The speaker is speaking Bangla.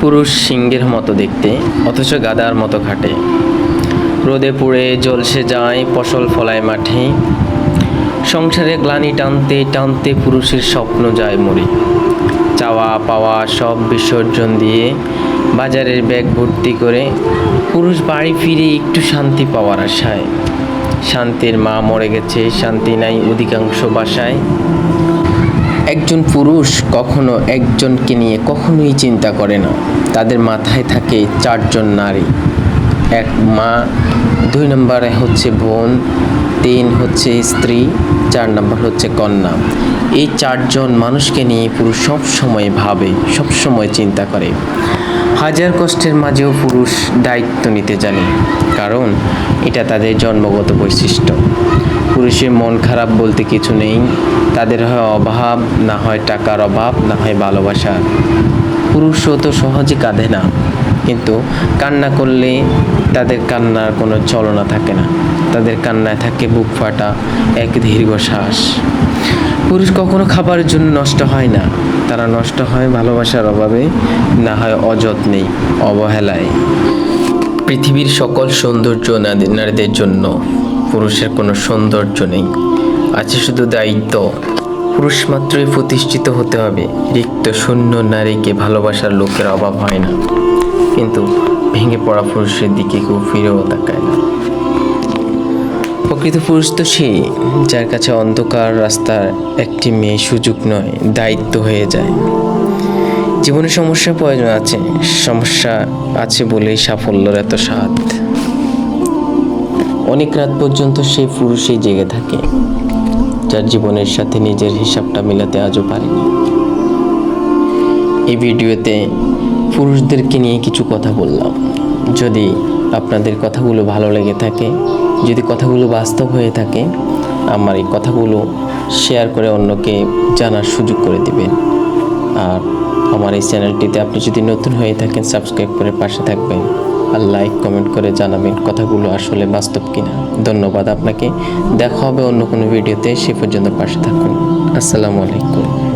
পুরুষ সিংহের মতো দেখতে, অথচ গাদার মতো খাটে। রোদে পুড়ে জলসে যায় ফসল ফলায় মাঠে। সংসারে গ্লানি টানতে টানতে পুরুষের স্বপ্ন যায় মরে। চাওয়া পাওয়া সব বিসর্জন দিয়ে বাজারের ব্যাগ ভর্তি করে পুরুষ বাড়ি ফিরে একটু শান্তি পাওয়ার আশায়। শান্তির মা মরে গেছে, শান্তি নাই অধিকাংশ বাসায়। একজন পুরুষ কখনো একজনকে নিয়ে কখনোই চিন্তা করে না। তাদের মাথায় থাকে চারজন নারী। এক মা, দুই নম্বরে হচ্ছে বোন, তিন হচ্ছে স্ত্রী, চার নম্বর হচ্ছে কন্যা। এই চারজন মানুষকে নিয়ে পুরুষ সব সময় ভাবে সব সময় চিন্তা করে। হাজার কষ্টের মাঝেও পুরুষ দায়িত্ব নিতে জানে, কারণ এটা তাদের জন্মগত বৈশিষ্ট্য। পুরুষের মন খারাপ বলতে কিছু নেই, তাদের হয় অভাব, না হয় টাকার অভাব, না হয় ভালোবাসার পুরুষও তো সহজে কাঁদে না, কিন্তু কান্না করলে তাদের কান্নার কোনো চলনা থাকে না। তাদের কান্নায় থাকে বুক ফাটা, এক দীর্ঘশ্বাস। পুরুষ কখনো খাবারের জন্য নষ্ট হয় না। তারা নষ্ট হয় ভালোবাসার অভাবে, না হয় অযত্নেই, অবহেলায়। পৃথিবীর সকল সৌন্দর্য নারী- নারীদের জন্য পুরুষের কোনো সৌন্দর্য নেই। আছে শুধু দায়িত্ব। পুরুষ মাত্রই প্রতিষ্ঠিত হতে হবে। রিক্ত, শূন্য নারীকে ভালোবাসার লোকের অভাব হয় না। কিন্তু ভেঙে পড়া পুরুষের দিকে কেউ ফিরেও তাকায় না। প্রকৃত পুরুষ তো সেই যার কাছে অন্ধকার রাস্তার একটি মেয়ে সুযোগ নয়, দায়িত্ব হয়ে যায়। জীবনে সমস্যা প্রয়োজন আছে, সমস্যা আছে বলেই সাফল্যর এত স্বাদ। অনেক রাত পর্যন্ত সেই পুরুষই জেগে থাকে, যার জীবনের সাথে নিজের হিসাবটা মেলাতে আজও পারেনি। এই ভিডিওতে পুরুষদেরকে নিয়ে কিছু কথা বললাম। যদি আপনাদের কথাগুলো ভালো লেগে থাকে যদি কথাগুলো বাস্তব হয়ে থাকে, আমার এই কথাগুলো শেয়ার করে অন্যকে জানার সুযোগ করে দিবেন। আর আমার এই চ্যানেলটিতে আপনি যদি নতুন হয়ে থাকেন সাবস্ক্রাইব করে পাশে থাকবেন আর লাইক কমেন্ট করে জানাবেন কথাগুলো আসলে বাস্তব কিনা। ধন্যবাদ আপনাকে। দেখা হবে অন্য কোনো ভিডিওতে সে পর্যন্ত পাশে থাকুন। আসসালামু আলাইকুম।